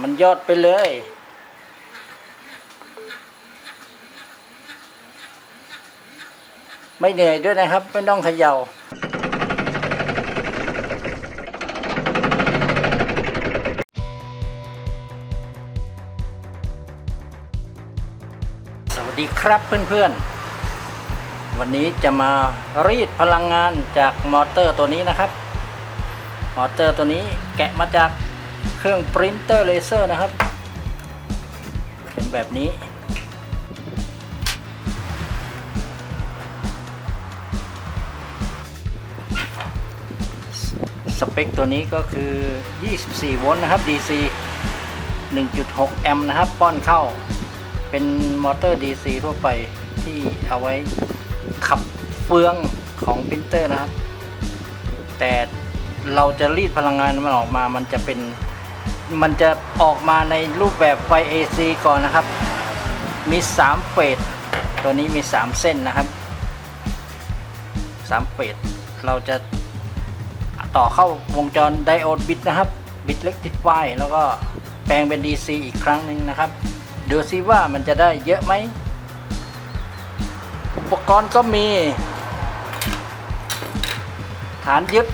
มันยอดไปเลย ไม่เหนื่อยด้วยนะครับ ไม่ต้องเขย่าสวัสดีครับเพื่อนๆ วันนี้จะมารีดพลังงานจากมอเตอร์ตัวนี้นะครับ มอเตอร์ตัวนี้แกะมาจาก เครื่องปรินเตอร์เลเซอร์นะครับ เป็นแบบนี้ สเปคตัวนี้ก็คือ 24 โวลต์นะครับ DC 1.6 แอมป์นะครับ ป้อนเข้าเป็นมอเตอร์ DC ทั่วไปที่เอาไว้ขับเฟืองของปรินเตอร์นะครับ แต่เราจะรีดพลังงานมันออกมา มันจะเป็น มันจะออกมาในรูปแบบไฟ AC ก่อนนะครับ มี 3 เฟสตัวนี้มี 3 เส้นนะครับ 3 เฟสเราจะต่อเข้าวงจรไดโอดบิตนะครับ บิตเล็กติดไฟแล้วก็แปลงเป็น DC อีกครั้งหนึ่งนะครับ ดูซิว่ามันจะได้เยอะไหม อุปกรณ์ก็มี ฐานยึด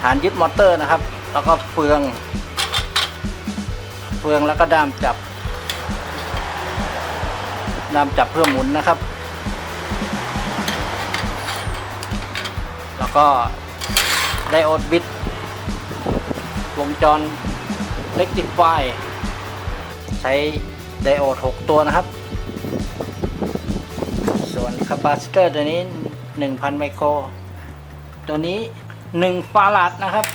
ฐานยึดมอเตอร์นะครับ แล้วก็เฟือง เฟืองแล้วก็ด้ามจับ ด้ามจับเพื่อหมุนนะครับ แล้วก็ไดโอดบิตวงจรเล็กติดไฟใช้ไดโอด 6 ตัวนะครับ ส่วนคาปาซิเตอร์ตัวนี้ 1,000 ไมโคร ตัวนี้ 1ฟาราดนะครับ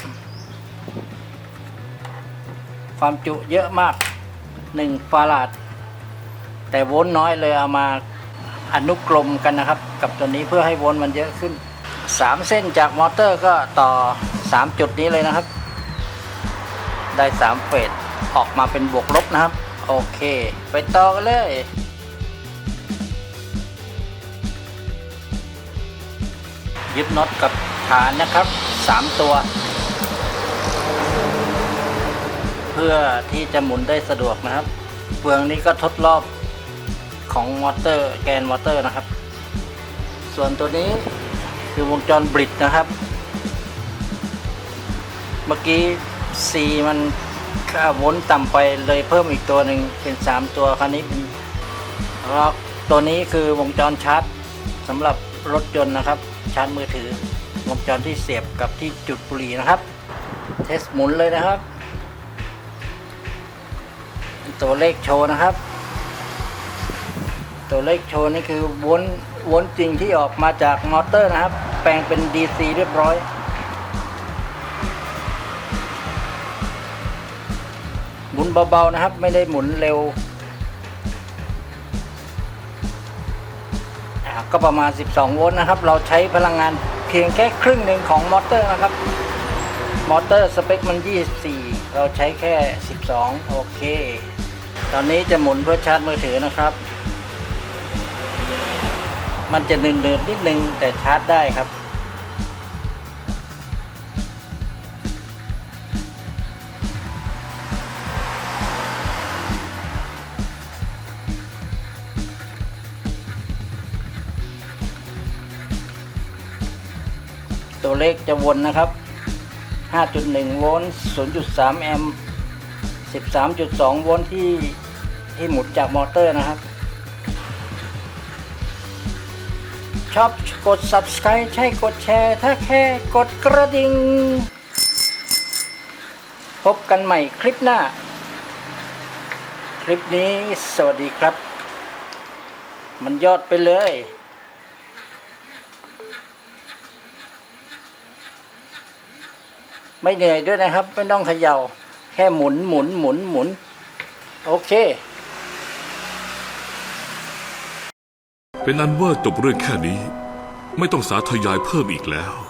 ความจุเยอะมาก1ฟาราดแต่โวลต์น้อยเลยเอามาอนุกรมกันนะครับ กับตัวนี้เพื่อให้โวลต์มันเยอะขึ้น3เส้นจากมอเตอร์ก็ต่อ3จุดนี้เลยนะครับ ได้3เฟสออกมาเป็นบวกลบนะครับ โอเค ไปต่อกันเลยยึดน็อตกับฐานนะครับ 3ตัว เพื่อที่จะหมุนได้สะดวกนะครับเฟืองนี้ก็ทดรอบของมอเตอร์แกนมอเตอร์นะครับ ส่วนตัวนี้คือวงจรบริดนะครับ เมื่อกี้ C มันค่าวลต์ต่ำไปเลยเพิ่มอีกตัวหนึ่งเป็น 3 ตัวคราวนี้เป็นแล้วตัวนี้คือวงจรชาร์จสำหรับรถยนต์นะครับ ชาร์จมือถือ วงจรที่เสียบกับที่จุดบุหรี่นะครับ เทสหมุนเลยนะครับ ตัวเลขโชว์นะครับ ตัวเลขโชว์นี่คือวลต์โวลต์จริงที่ออกมาจากมอเตอร์นะครับ แปลงเป็น DC เรียบร้อยหมุนเบาๆนะครับ ไม่ได้หมุนเร็วก็ประมาณ 12 โวลต์นะครับ เราใช้พลังงาน พียงแค่ครึ่งหนึ่งของมอเตอร์นะครับ มอเตอร์สเปคมัน 24 เราใช้แค่ 12 โอเค ตอนนี้จะหมุนเพื่อชาร์จมือถือนะครับ มันจะเนืดๆนิดนึงแต่ชาร์จได้ครับ ตัวเลขจะวนนะครับ 5.1 โวลต์ 0.3 แอมป์ 13.2 โวลต์ที่ที่หมุนจากมอเตอร์นะครับ ชอบกด subscribe ใช่กดแชร์ ถ้าแค่กดกระดิ่ง พบกันใหม่คลิปหน้า คลิปนี้สวัสดีครับ มันยอดไปเลย ไม่เหนื่อยด้วยนะครับ ไม่ต้องเขยา่า แค่หมุนหมุนหมุนหมุน โอเค เป็นอันว่าจบเรื่องแค่นี้ ไม่ต้องสาธยายเพิ่มอีกแล้ว